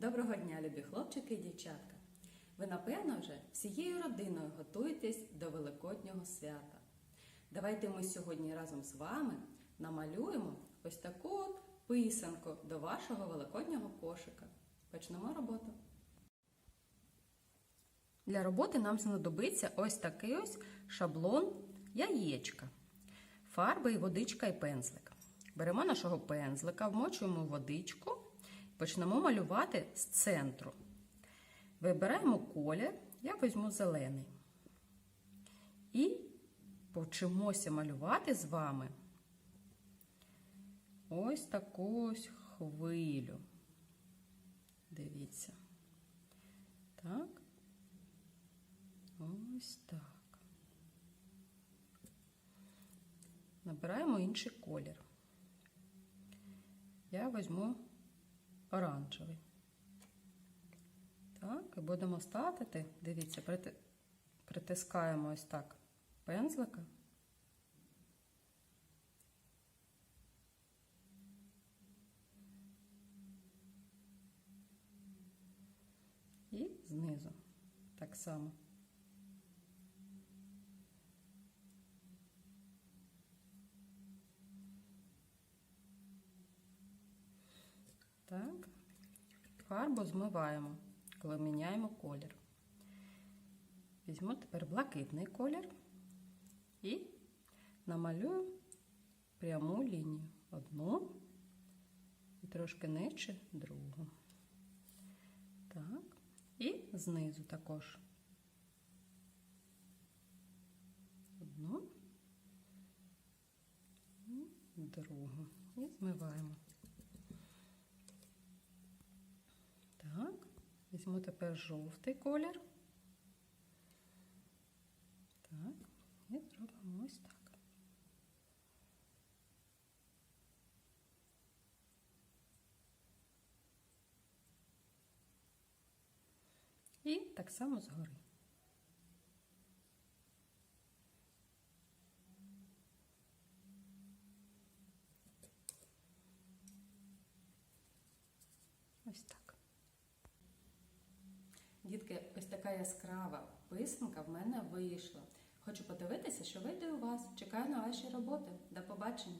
Доброго дня, любі хлопчики і дівчатка! Ви, напевно, вже всією родиною готуєтесь до Великоднього свята. Давайте ми сьогодні разом з вами намалюємо ось таку от писанку до вашого великоднього кошика. Почнемо роботу. Для роботи нам знадобиться ось такий ось шаблон яєчка, фарби, і водичка і пензлик. Беремо нашого пензлика, вмочуємо водичку почнемо малювати з центру. Вибираємо колір, я візьму зелений. І почимося малювати з вами ось таку ось хвилю. Дивіться. Так. Ось так. Набираємо інший колір. Я візьму оранжевий. Так, і будемо ставити, дивіться, притискаємо ось так пензлика. І знизу так само. Так, фарбу змиваємо, коли міняємо колір. Візьму тепер блакитний колір і намалюю пряму лінію. Одну і трошки нижче другу. Так, і знизу також. Одну другу. І змиваємо. Так, візьму тепер жовтий колір. Так, і зробимо ось так. І так само згори. Ось так. Дітки, ось така яскрава писанка в мене вийшла. Хочу подивитися, що вийде у вас. Чекаю на ваші роботи. До побачення!